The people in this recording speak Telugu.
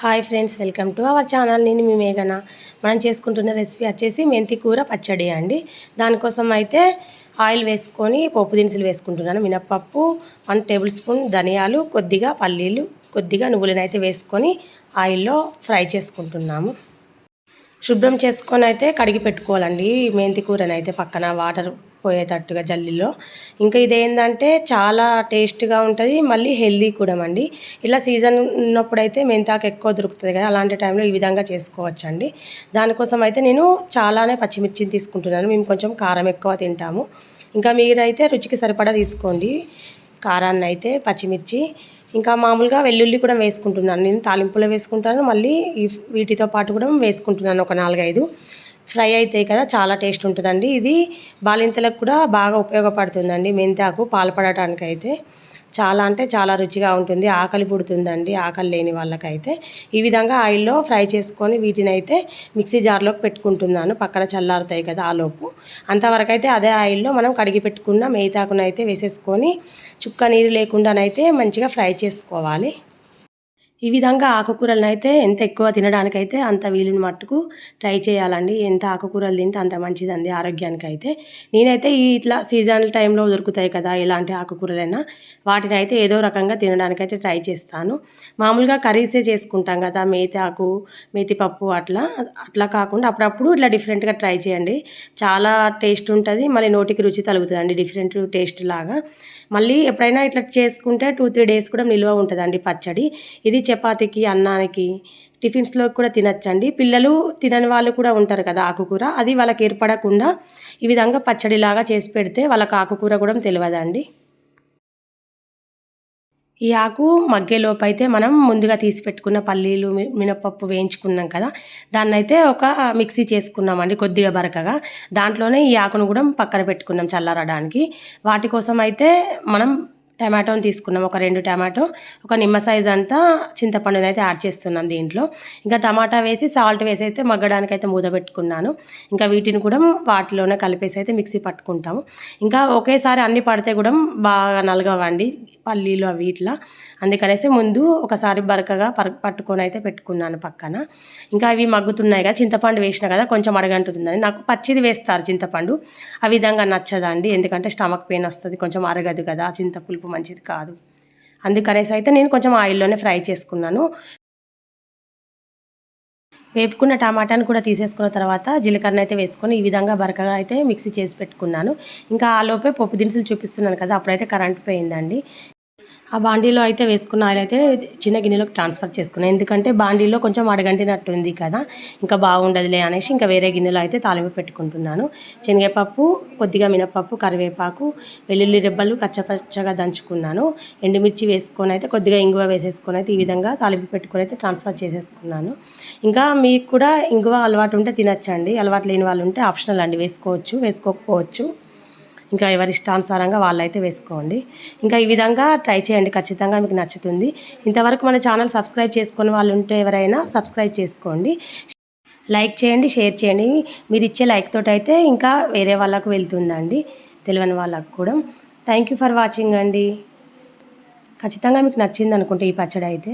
Hi friends welcome to our channel. నేను మీ మేఘన. మనం చేసుకుంటున్న రెసిపీ వచ్చేసి మెంతి కూర పచ్చడి అండి. దానికోసం అయితే ఆయిల్ వేసుకొని పోపు దినుసులు వేసుకుంటున్నాను. మినప్పప్పు వన్ టేబుల్ స్పూన్ ధనియాలు కొద్దిగా పల్లీలు కొద్దిగా నువ్వులను అయితే వేసుకొని ఆయిల్లో ఫ్రై చేసుకుంటున్నాము. శుభ్రం చేసుకొని అయితే కడిగి పెట్టుకోవాలండి. మెంతి కూరని అయితే పక్కన వాటర్ పోయేటట్టుగా జల్లిలో. ఇంకా ఇదేంటంటే చాలా టేస్ట్గా ఉంటుంది మళ్ళీ హెల్దీ కూడా అండి ఇలా సీజన్ ఉన్నప్పుడైతే మెంతాకు ఎక్కువ దొరుకుతుంది కదా అలాంటి టైంలో ఈ విధంగా చేసుకోవచ్చండి. దానికోసం అయితే నేను చాలానే పచ్చిమిర్చిని తీసుకుంటున్నాను. మేము కొంచెం కారం ఎక్కువ తింటాము. ఇంకా మీరైతే రుచికి సరిపడా తీసుకోండి. కారాన్ని అయితే పచ్చిమిర్చి ఇంకా మామూలుగా వెల్లుల్లి కూడా వేసుకుంటున్నాను. నేను తాలింపులో వేసుకుంటాను. మళ్ళీ వీటితో పాటు కూడా వేసుకుంటున్నాను ఒక నాలుగైదు. ఫ్రై అవుతాయి కదా చాలా టేస్ట్ ఉంటుందండి. ఇది బాలింతలకు కూడా బాగా ఉపయోగపడుతుందండి మెంతాకు పాల్పడటానికి అయితే చాలా అంటే చాలా రుచిగా ఉంటుంది ఆకలి పుడుతుందండి ఆకలి లేని వాళ్ళకైతే. ఈ విధంగా ఆయిల్లో ఫ్రై చేసుకొని వీటిని అయితే మిక్సీ జార్లోకి పెట్టుకుంటున్నాను పక్కన చల్లారుతాయి కదా ఆలోపు అంతవరకు అయితే అదే ఆయిల్లో మనం కడిగి పెట్టుకున్న మేతాకునైతే వేసేసుకొని చుక్క నీరు లేకుండానైతే మంచిగా ఫ్రై చేసుకోవాలి. ఈ విధంగా ఆకుకూరలను అయితే ఎంత ఎక్కువ తినడానికైతే అంత వీలుని మట్టుకు ట్రై చేయాలండి. ఎంత ఆకుకూరలు తింటే అంత మంచిదండి ఆరోగ్యానికి అయితే నేనైతే ఈ ఇట్లా సీజనల్ టైంలో దొరుకుతాయి కదా ఎలాంటి ఆకుకూరలైనా వాటిని అయితే ఏదో రకంగా తినడానికైతే ట్రై చేస్తాను. మామూలుగా కర్రీసే చేసుకుంటాం కదా మేతి ఆకు మేతి పప్పు అట్లా అట్లా కాకుండా అప్పుడప్పుడు ఇట్లా డిఫరెంట్గా ట్రై చేయండి. చాలా టేస్ట్ ఉంటుంది మళ్ళీ నోటికి రుచి తలుగుతుందండి డిఫరెంట్ టేస్ట్ లాగా. మళ్ళీ ఎప్పుడైనా ఇట్లా చేసుకుంటే టూ త్రీ డేస్ కూడా నిల్వ ఉంటుందండి పచ్చడి. ఇది చపాతీకి అన్నానికి టిఫిన్స్లో కూడా తినచ్చండి. పిల్లలు తినని వాళ్ళు కూడా ఉంటారు కదా ఆకుకూర. అది వాళ్ళకి ఏర్పడకుండా ఈ విధంగా పచ్చడిలాగా చేసి పెడితే వాళ్ళకి ఆకుకూర కూడా తెలియదండి. ఈ ఆకు మగ్గేలోపు అయితే మనం ముందుగా తీసి పెట్టుకున్న పల్లీలు మినపప్పు వేయించుకున్నాం కదా. దాన్ని అయితే ఒక మిక్సీ చేసుకున్నామండి కొద్దిగా బరకగా. దాంట్లోనే ఈ ఆకును కూడా పక్కన పెట్టుకున్నాం చల్లారడానికి. వాటి కోసం అయితే మనం టమాటోని తీసుకున్నాం. ఒక రెండు టమాటో ఒక నిమ్మ సైజ్ అంతా చింతపండుని అయితే యాడ్ చేస్తున్నాం దీంట్లో. ఇంకా టమాటా వేసి సాల్ట్ వేసి అయితే మగ్గడానికి అయితే మూత పెట్టుకున్నాను. ఇంకా వీటిని కూడా వాటిలోనే కలిపేసి అయితే మిక్సీ పట్టుకుంటాము. ఇంకా ఒకేసారి అన్ని పడితే కూడా బాగా నలగవండి పల్లీలు అవి ఇట్లా. అందుకనేసి ముందు ఒకసారి బరకగా పర పట్టుకొని అయితే పెట్టుకున్నాను పక్కన. ఇంకా అవి మగ్గుతున్నాయి కదా చింతపండు వేసిన కదా కొంచెం అడగంటుతుందని నాకు పచ్చిది వేస్తారు చింతపండు. ఆ విధంగా నచ్చదండి. ఎందుకంటే స్టమక్ పెయిన్ వస్తుంది కొంచెం అరగదు కదా చింతపులుపు మంచిది కాదు. అందుకనేసి అయితే నేను కొంచెం ఆయిల్లోనే ఫ్రై చేసుకున్నాను. వేపుకున్న టమాటాను కూడా తీసేసుకున్న తర్వాత జీలకర్ర అయితే వేసుకొని ఈ విధంగా బరకగా అయితే మిక్సీ చేసి పెట్టుకున్నాను. ఇంకా ఆ లోపే పప్పు దినుసులు చూపిస్తున్నాను కదా అప్పుడైతే కరెంట్ పోయిందండి. ఆ బాండీలో అయితే వేసుకున్న ఆయిల్ అయితే చిన్న గిన్నెలోకి ట్రాన్స్ఫర్ చేసుకున్నాను ఎందుకంటే బాండీలో కొంచెం అడగంటినట్టు ఉంది కదా ఇంకా బాగుండదులే అనేసి ఇంకా వేరే గిన్నెలో అయితే తాలింపు పెట్టుకుంటున్నాను. శనగపప్పు కొద్దిగా మినపప్పు కరివేపాకు వెల్లుల్లి రెబ్బలు కచ్చపచ్చగా దంచుకున్నాను. ఎండుమిర్చి వేసుకొని అయితే కొద్దిగా ఇంగువ వేసేసుకొని అయితే ఈ విధంగా తాలింపు పెట్టుకొని అయితే ట్రాన్స్ఫర్ చేసేసుకున్నాను. ఇంకా మీకు కూడా ఇంగువ అలవాటు ఉంటే తినచ్చండి. అలవాటు లేని వాళ్ళు ఉంటే ఆప్షనల్ అండి. వేసుకోవచ్చు వేసుకోకపోవచ్చు. ఇంకా ఎవరి ఇష్టానుసారంగా వాళ్ళైతే వేసుకోండి. ఇంకా ఈ విధంగా ట్రై చేయండి. ఖచ్చితంగా మీకు నచ్చుతుంది. ఇంతవరకు మన ఛానల్ సబ్స్క్రైబ్ చేసుకుని వాళ్ళు ఉంటే ఎవరైనా సబ్స్క్రైబ్ చేసుకోండి. లైక్ చేయండి షేర్ చేయండి. మీరు ఇచ్చే లైక్ అయితే ఇంకా వేరే వాళ్ళకు వెళ్తుందండి. తెలియని వాళ్ళకు కూడా. థ్యాంక్ యూ ఫర్ వాచింగ్ అండి. ఖచ్చితంగా మీకు నచ్చింది అనుకుంటే ఈ పచ్చడి అయితే